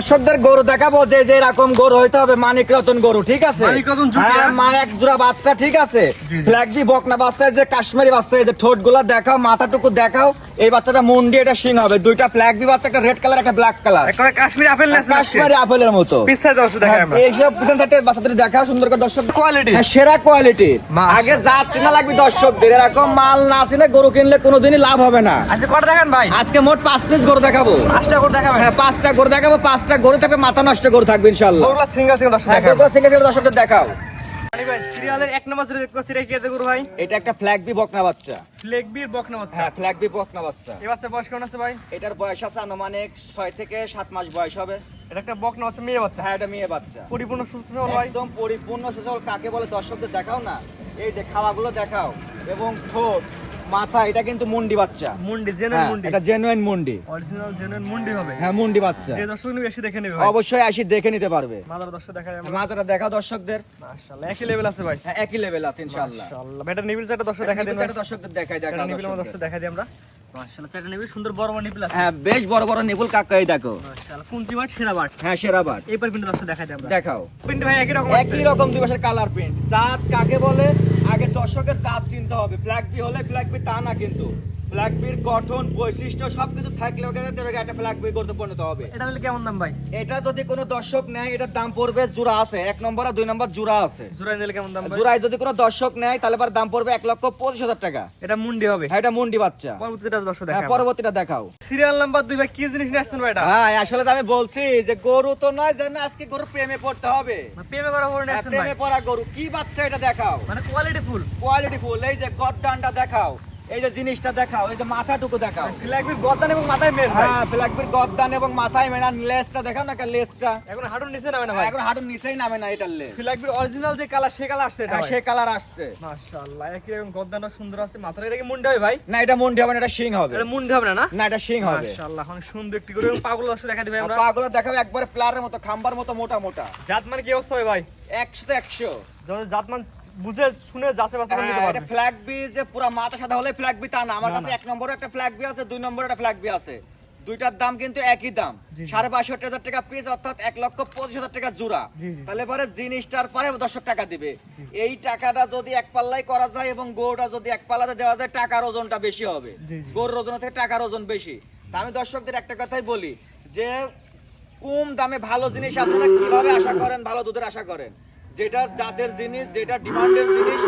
দর্শকদের গরু দেখাবো যে যে এরকম গরু হইতে হবে মানিক রতন গরু ঠিক আছে? মানিক রতন হ্যাঁ? হ্যাঁ? মানে এক জোড়া বাচ্চা ঠিক আছে? ফ্ল্যাগবি বকনা বাচ্চা যে কাশ্মীরি বাচ্চা এই যে ঠোঁটগুলা দেখাও মাথাটুকু দেখাও এই বাচ্চাটা মুন্ডি এটা সিং হবে। দুইটা ফ্ল্যাগবি বাচ্চা একটা রেড কালার একটা black colour Kashmiri apple Kashmiri আপেলের মতো। হ্যাঁ, এইসব পিছন সাইডে বাচ্চাদের দেখাও সুন্দর করে দর্শক কোয়ালিটি সেরা কোয়ালিটি আগে জাত চেনা লাগবে দর্শকদের এরকম মাল না চিনে গরু কিনলে কোনোদিনই লাভ হবে না। আচ্ছা কটা দেখান ভাই? আজকে মোট পাঁচ পিস গরু দেখাবো। পাঁচটা করে দেখাবেন? হ্যাঁ পাঁচটা গরু দেখাবো পাঁচটা গরু থাকবে মাথা নষ্ট গরু থাকবে ইনশাল্লাহ সিঙ্গেল সিঙ্গেল হ্যাঁ, দর্শকদের দেখাও। এক নম্বর যেটা দেখতে এটা গুরু ভাই? এটা একটা ফ্ল্যাগ বি বকনা বাচ্চা। ফ্লেগবির বকনা বাচ্চা। হ্যাঁ ফ্ল্যাগ বি বকনা বাচ্চা। এই বাচ্চা বয়স কেমন আছে ভাই? এটার বয়স আছে আনুমানিক ছয় থেকে সাত মাস বয়স হবে। এটা একটা বকনা বাচ্চা মেয়ে বাচ্চা? হ্যাঁ এটা মেয়ে বাচ্চা। পরিপূর্ণ সুস্থ সবল ভাই? একদম পরিপূর্ণ কাকে বলে দর্শকদের দেখাও না? এই যে খাওয়াগুলো দেখাও। এবং ঠোঁট। মাথা এটা কিন্তু মুন্ডি বাচ্চা। মুন্ডি জেনুইন হ্যাঁ, মুন্ডি। এটা জেনুইন মুন্ডি। অরিজিনাল জেনুইন মুন্ডি হবে। হ্যাঁ মুন্ডি বাচ্চা। যে দর্শক নিবে এসে দেখে নেবে অবশ্যই আসি দেখে নিতে পারবে। মাদার দর্শক দেখা যাবে মাথাটা দেখাও দর্শকদের। মাশাআল্লাহ একই লেভেল আছে ভাই। হ্যাঁ একই লেভেল আছে ইনশাআল্লাহ। মাশাআল্লাহ। বেটা নিবিল চারটা দর্শক দেখা দেন নিপুণটা দর্শকদের দেখাই দেখাও নিবিল দর্শক। দেখা দিই আমরা। মাশাআল্লাহ চারটা নিবিল সুন্দর বড় বড় নিবিল আছে। হ্যাঁ বেশ বড় বড় নিপুল কাকাই দেখো। মাশাআল্লাহ কুঞ্চি বাট সেরা বাট। হ্যাঁ সেরা বাট। এই কিন্তু দর্শক দেখা দিই আমরা। দেখাও। প্রিন্ট ভাই একই রকম একই রকম দুই পাশের কালার প্রিন্ট জাত কাকে বলে? দর্শকের জাত চিনতে হবে। ফ্ল্যাগ বি হলে ফ্ল্যাগ বি তা না কিন্তু। ব্ল্যাক বির গঠন বৈশিষ্ট্য সবকিছু থাকলে ওকে একটা করতে পরিণত হবে। এটা নিলে কেমন দাম ভাই? এটা যদি কোনো দর্শক নেয় এটার দাম পড়বে জোড়া আছে এক নম্বর আর দুই নম্বর জোড়া আছে। জোড়াই নিলে কেমন দাম জোড়ায় যদি কোনো দর্শক নেয় তাহলে পর দাম পড়বে এক লক্ষ পঁচিশ হাজার টাকা। এটা মুন্ডি হবে। হ্যাঁ এটা মুন্ডি বাচ্চা। পরবর্তীটা দর্শক হ্যাঁ দেখা পরবর্তীটা দেখাও। সিরিয়াল নাম্বার দুই ভাই কি জিনিস নিয়ে আসছেন ভাই এটা? হ্যাঁ আসলে আমি বলছি যে গরু তো নয় জানি না আজকে গরু প্রেমে পড়তে হবে। মানে প্রেমে করা নিয়ে হ্যাঁ, ভাই প্রেমে পড়া গরু। কি বাচ্চা এটা দেখাও। মানে কোয়ালিটি ফুল কোয়ালিটি ফুল এই যে গদ্দানটা দেখাও। এই যে জিনিসটা দেখাও এই যে মাথাটুকু দেখাও। গদান এবং মাথায় মেন হ্যাঁ। গদ্দান এবং মাথায় মেনা লেজটা দেখাও না লেজটা এখন হাঁটুর নিচে নামে না ভাই? এখন হাঁটুর নিচেই নামে না এটার লেজ ফিলাকবির অরিজিনাল যে কালার সে কালার আসছে এটা হ্যাঁ সে কালার আসছে। মাশাআল্লাহ একই রকম সুন্দর আছে। মাথার এটা কি মুন্ডি হবে ভাই? না এটা মুন্ডি হবে না এটা শিং হবে। এটা মুন্ডি হবে না না? এটা শিং হবে। মাশাআল্লাহ সুন্দর একটি করে পাগল আছে দেখা দিবে আমরা। পাগুলো দেখাও একবারে প্লারের মতো খাম্বার মতো মোটা মোটা। জাত মানে কি অবস্থা হবে ভাই? একশো তো একশো। জাত মান বুঝে শুনে করে নিতে হ্যাঁ, পারবে। ফ্ল্যাগ বি যে পুরো মাথা সাদা হলে ফ্ল্যাগ বি তা না। আমার কাছে এক নম্বরে একটা ফ্ল্যাগ বি আছে দুই নম্বরে একটা ফ্ল্যাগ বি আছে। দুইটার দাম কিন্তু একই দাম। সাড়ে বাষট্টি হাজার টাকা পিস অর্থাৎ এক লক্ষ পঁচিশ হাজার টাকা জোড়া। তাহলে পরে জিনিসটার পরে দর্শক টাকা দিবে। এই টাকাটা যদি এক পাল্লাই করা যায় এবং গরুটা যদি এক পাল্লাতে দেওয়া যায় টাকার ওজনটা বেশি হবে। গরুর ওজন থেকে টাকার ওজন বেশি। তা আমি দর্শকদের একটা কথাই বলি যে কম দামে ভালো জিনিস আপনারা কীভাবে আশা করেন ভালো দুধের আশা করেন? যেটা জাতের জিনিস যেটা ডিমান্ডের জিনিস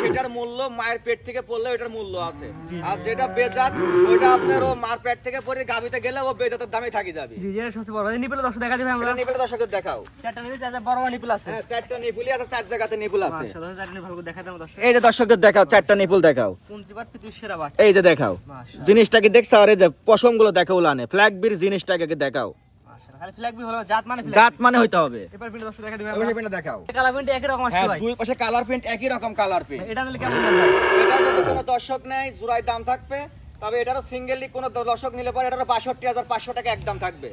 সেটার মূল্য মায়ের পেট থেকে পড়লে ওটার মূল্য আছে। আর যেটা বেজাত ওইটা আপনার ও মার পেট থেকে পড়ে গাবিতে গেলে ও বেজাতের দামে থাকি যাবে। জি যেটা সবচেয়ে বড়। নিপলে দর্শক দেখা দিবে আমরা। নিপুল দর্শকদের দেখাও। চারটা নিপলে আছে বড় বড় নিপল আছে। হ্যাঁ চারটা নিপুলি আছে চার জায়গাতে নিপুল আছে। মাশাআল্লাহ চারটা নিপল ভালো দেখা দেবো দর্শক। এই যে দর্শকদের দেখাও চারটা নিপুল দেখাও। বাট পিতু সেরা বাট। এই যে দেখাও। মাশাআল্লাহ। জিনিসটাকে দেখছ আর এই যে পশমগুলো দেখো উলানে ফ্ল্যাগ বির জিনিসটাকে দেখাও। জাত মানে ফ্ল্যাগ জাত মানে হইতে হবে। এবার পিন দর্শক দেখা দেখাও। কালার প্রিন্ট একই রকম আসছে হ্যাঁ ভাই। দুই পাশে কালার প্রিন্ট একই রকম কালার প্রিন্ট এটা নিলে কেমন এটা যদি কোনো দর্শক নেয় জোড়ায় দাম থাকবে। তবে এটারও সিঙ্গেলি কোনো দর্শক নিলে পরে এটারও বাষট্টি হাজার পাঁচশো টাকা একদম থাকবে।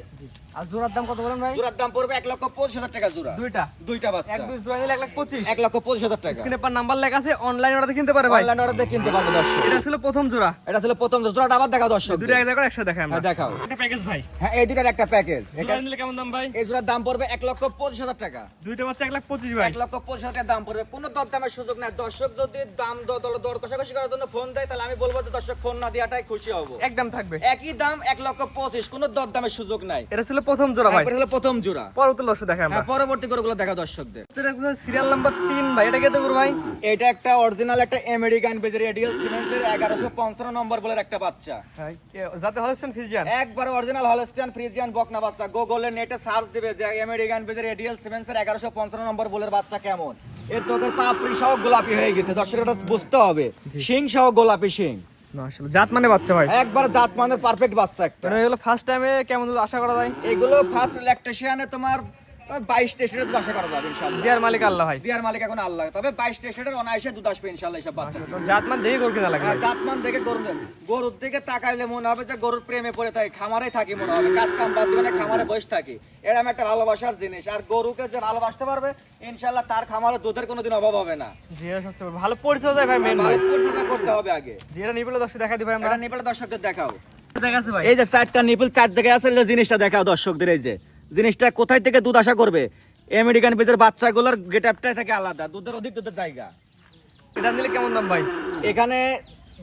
আর জোড়ার দাম কত বলেন ভাই? জোড়ার দাম পড়বে এক লক্ষ পঁচিশ হাজার টাকা জোড়া। দুইটা? দুইটা বাচ্চা। এক দুই জোড়া নিলে এক লাখ পঁচিশ। এক লক্ষ পঁচিশ হাজার টাকা। স্ক্রিনে পার নাম্বার লেখা আছে অনলাইন অর্ডার কিনতে পারে ভাই? অনলাইন অর্ডার কিনতে পারবে দর্শক। এটা ছিল প্রথম জোড়া। এটা ছিল প্রথম জোড়া। জোড়াটা আবার দেখাও দর্শক। দুটো এক করে একসাথে দেখাই আমরা। হ্যাঁ দেখাও। একটা প্যাকেজ ভাই। হ্যাঁ এই দুটার একটা প্যাকেজ জোড়া নিলে কেমন দাম ভাই? এই জোড়ার দাম পড়বে এক লক্ষ পঁচিশ হাজার টাকা। দুইটা বাচ্চা এক লাখ পঁচিশ ভাই। এক লক্ষ পঁচিশ হাজার টাকা দাম পড়বে। কোনো দর দামের সুযোগ নাই। দর্শক যদি দাম দর কষাকষি করার জন্য ফোন দেয় তাহলে আমি বলব যে দর্শক ফোন না দেওয়াটাই খুশি হব। একদম থাকবে। একই দাম এক লক্ষ পঁচিশ কোনো দর দামের সুযোগ নাই। এটা ছিল প্রথম জোড়া ভাই। তারপরে হলো প্রথম জোড়া। পরবর্তী আমরা। হ্যাঁ পরবর্তী গরুগুলো দেখা দর্শকদের। সিরিয়াল নাম্বার তিন ভাই। এটা করব ভাই? এটা একটা অরিজিনাল একটা আমেরিকান বেজের সিমেন্সের এগারোশো পঞ্চান্ন নম্বর বলে একটা বাচ্চা। যাতে হলস্টেন ফিজিয়ান একবার অরিজিনাল হলস্টিয়ান ফ্রিজিয়ান বকনা বাচ্চা। গুগলে নেটে সার্চ দিবে যে আমেরিকান বেজের সিমেন্সের এগারোশো পঞ্চান্ন নম্বর বলের বাচ্চা কেমন। এর তোদের পাপড়ি সহ গোলাপি হয়ে গেছে। দর্শক এটা বুঝতে হবে। শিং সহ গোলাপি শিং। মাশাআল্লাহ। জাত মানে বাচ্চা ভাই। একবার জাত মানে পারফেক্ট বাচ্চা একটা। মানে এগুলো ফার্স্ট টাইমে কেমন আশা করা যায়? এগুলো ফার্স্ট ল্যাকটেশিয়ানে তোমার বাইশ তেইশে দুধ আশা করা যাবে ইনশাল্লাহ দিয়ার মালিক আল্লাহ ভাই। দিয়ার মালিক এখন আল্লাহ। তবে বাইশ তেইশের অনায়াসে দুধ আসবে ইনশাল্লাহ এইসব বাচ্চা তো দেখে করে কিনা লাগে হ্যাঁ, জাতমান দেখে গরু গরুর দিকে তাকাইলে মনে হবে যে গরুর প্রেমে পড়ে থাকে খামারে থাকি মনে হবে। কাজ কাম বাদ দিবে না খামারে বসে থাকি। এরকম একটা ভালোবাসার জিনিস। আর গরুকে যে ভালোবাসতে পারবে ইনশাল্লাহ তার খামারে দুধের কোনোদিন অভাব হবে না। ভালো পরিচয় ভাই মেন ভালো পরিচর্যা করতে হবে আগে। দর্শক দেখা ভাই আমরা। এটা দর্শকদের দেখাও। দেখা আছে ভাই। এই যে চারটা নিপুল চার জায়গায় আছে জিনিসটা দেখাও দর্শকদের এই যে। জিনিসটা কোথায় থেকে দুধ আশা করবে? আমেরিকান বীজের বাচ্চাগুলোর গেট আপটাই থেকে আলাদা দুধের অধিক দুধের জায়গা। এটা নিলে কেমন দাম ভাই? এখানে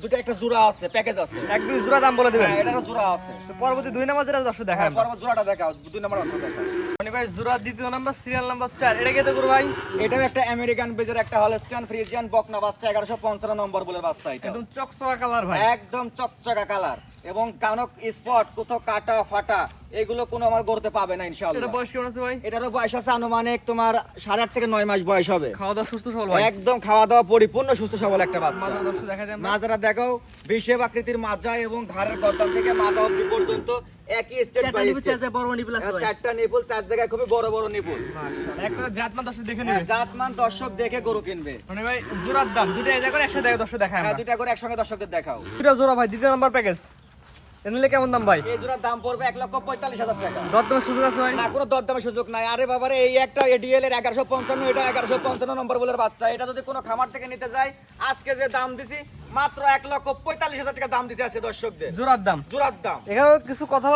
দুটো একটা জোড়া আছে প্যাকেজ আছে। এক দুই জোড়া দাম বলে দিবেন? হ্যাঁ এটারও জোড়া আছে। পরবর্তী দুই নাম্বার যেটা দেখায় আমরা। পরবর্তী জোড়াটা দেখাও দুই নম্বর আছে দেখাও। মানে ভাই জোড়া দ্বিতীয় নাম্বার সিরিয়াল নাম্বার চার। এটা কেটে করব ভাই? এটাও একটা আমেরিকান বেজের একটা হলস্টিয়ান ফ্রিজিয়ান বকনা বাচ্চা এগারোশো পঞ্চান্ন নম্বর বলে বাচ্চা এটা। একদম চকচকা কালার ভাই। একদম চকচকা কালার এবং কানক স্পট কোথাও কাটা ফাটা এগুলো কোনো আমার গড়তে পাবে না এটা বয়স কেমন আছে ভাই? এটারও বয়স আছে আনুমানিক তোমার সাড়ে আট থেকে নয় মাস বয়স হবে। খাওয়া দাওয়া সুস্থ সবল ভাই? একদম খাওয়া দাওয়া পরিপূর্ণ সুস্থ সবল একটা বাচ্চা। মাজারা দেখো বিশেষ আকৃতির মাজা এবং ঘাড়ের গর্দান থেকে মাজা অব্দি পর্যন্ত একই স্টেট বাই স্টেট চারটা নিপুল চার জায়গায় খুবই বড় বড় নিপুল। একটা জাতমান দর্শক দেখে হ্যাঁ, নেবে। জাতমান দর্শক দেখে গরু কিনবে। মানে ভাই জোড়ার দাম দুটো এই জায়গায় একসাথে দর্শক দেখায় হ্যাঁ দুইটা করে একসঙ্গে দর্শকদের দেখাও। দুটো জোড়া ভাই দ্বিতীয় নাম্বার প্যাকেজ নিলে কেমন দাম ভাই? এই জোড়ার দাম পড়বে এক লক্ষ পঁয়তাল্লিশ হাজার টাকা। দর দামের সুযোগ আছে ভাই? না কোনো দরদামের সুযোগ নাই। আরে বাবারে এই একটা এডিএল এর এগারোশো পঞ্চান্ন এটা এগারোশো পঞ্চান্ন নম্বর বলে বাচ্চা। এটা যদি কোনো খামার থেকে নিতে যায় আজকে যে দাম দিছি মাত্র এক লক্ষ পঁয়তাল্লিশ হাজার টাকা দাম দিছি আজকে দর্শকদের। জোড়ার দাম? জোড়ার দাম। এখানে কিছু কথা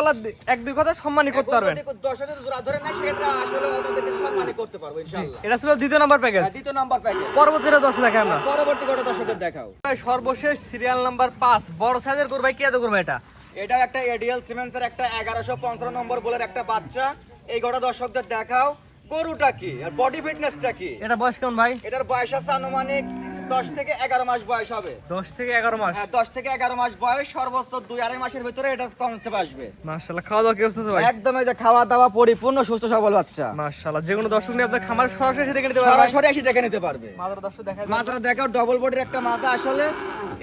এক দুই কথা সম্মানই করতে পারবেন। দর্শকদের জোড়া ধরে নাই সেক্ষেত্রে আসলে ওদের কিছু সম্মানই করতে পারব ইনশাআল্লাহ। এটা ছিল দ্বিতীয় নাম্বার প্যাকেজ দ্বিতীয় নাম্বার প্যাকেজ পরবর্তীটা দর্শক দেখায় আমরা। পরবর্তী দর্শকদের দেখাও। সর্বশেষ সিরিয়াল নাম্বার পাঁচ বড় সাইজের করব ভাই কি এত করব এটা? এটা একটা এডিএল সিমেন্সের একটা এগারোশো পঞ্চান্ন নম্বর বলে একটা বাচ্চা। এই গোটা দর্শকদের দেখাও গরুটা কি? আর বডি ফিটনেসটা কি? এটা বয়স কেমন ভাই? এটার বয়স আছে আনুমানিক দশ থেকে এগারো মাস বয়স হবে। দশ থেকে এগারো মাস? হ্যাঁ দশ থেকে এগারো মাস বয়স সর্বোচ্চ দুই আড়াই মাসের ভিতরে এটা কনসেপ্ট আসবে। মাশাআল্লাহ খাওয়া দাওয়া কি অবস্থা ভাই? একদম এই যে খাওয়া দাওয়া পরিপূর্ণ সুস্থ সবল বাচ্চা। মাশাআল্লাহ যে কোনো দর্শক নিয়ে আপনার খামার সরাসরি এসে দেখে নিতে পারবে। সরাসরি এসে দেখে নিতে পারবে। মাদার দর্শক দেখা মাছরা দেখাও ডবল বডির একটা মাথা। আসলে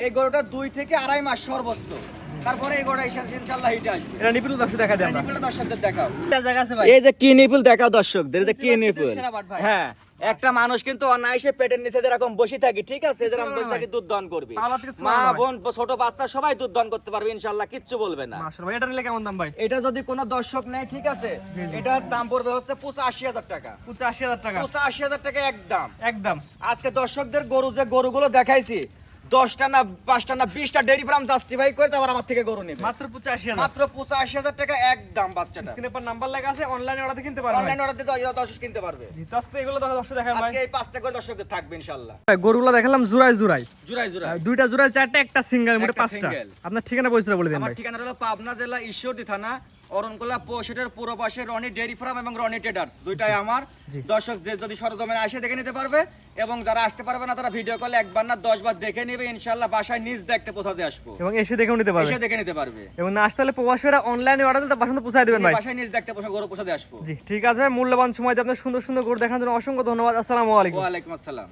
এই গরুটা দুই থেকে আড়াই মাস সর্বোচ্চ। তারপরে এই আসবে। এটা নিপিল দর্শক দেখা দেয় আমরা। দর্শকদের দেখাও। জায়গা আছে ভাই। এই যে কি নিপুল দেখাও দর্শকদের যে কি নিপুল সেরা বাট ভাই। হ্যাঁ একটা মানুষ কিন্তু অনায়াসে পেটের নিচে যেরকম বসে থাকি ঠিক আছে যেরকম বসে থাকি দুধ দান করবে। মা বোন ছোট বাচ্চা সবাই দুধ দান করতে পারবে ইনশাল্লাহ কিচ্ছু বলবে না। এটা নিলে কেমন দাম ভাই? এটা যদি কোনো দর্শক নেয় ঠিক আছে এটার দাম পড়বে হচ্ছে পঁচাশি হাজার টাকা। পঁচাশি হাজার টাকা। পঁচাশি হাজার টাকা একদম। একদম। আজকে দর্শকদের গরু যে গরুগুলো দেখাইছি দশটা না পাঁচটা না বিশটা ডেরি ফার্ম জাস্টিফাই করে তারপর আমার থেকে গরু নেবে। মাত্র পঁচাশি হাজার। মাত্র পঁচাশি হাজার টাকা একদম বাচ্চাটা। স্ক্রিনে পর নাম্বার লেখা আছে অনলাইনে অর্ডার কিনতে পারবেন অনলাইন অর্ডার দিতে দর্শক কিনতে পারবে। জি তো আজকে এগুলো দর্শক আজকে এই পাঁচটা করে দর্শকদের থাকবে ইনশাল্লাহ ভাই, গরুগুলো দেখালাম জুরাই জুরাই জুরাই জুরাই দুইটা জুরাই চারটা একটা সিঙ্গেল মোটে পাঁচটা। আপনার ঠিকানা পরিচয় বলে দেন আমার ঠিকানা হলো পাবনা জেলা ঈশ্বরদী থানা অরণকোলা পৌষেটের পূর্ব পাশে রনি ডেয়ারি ফার্ম এবং রনি ট্রেডার্স। দুইটাই আমার। দর্শক যে যদি সরজমিনে আসে দেখে নিতে পারবে এবং যারা আসতে পারবে না তারা ভিডিও কলে একবার না দশ বার দেখে নেবে। ইনশাল্লাহ বাসায় নিজ দেখতে পৌঁছাতে আসব। এবং এসে দেখে নিতে পারবে। এসে দেখে নিতে পারবে। এবং না আসতে হলে প্রবাসীরা অনলাইনে অর্ডার দিতে বাসন্ত পৌঁছায় দেবেন ভাই। বাসায় নিজ দেখতে পৌঁছা গরু পৌঁছাতে আসব। জি ঠিক আছে ভাই। মূল্যবান সময় দিয়ে আপনার সুন্দর সুন্দর গরু দেখানোর জন্য অসংখ্য ধন্যবাদ। আসসালামু আলাইকুম। ওয়ালাইকুম আসসালাম।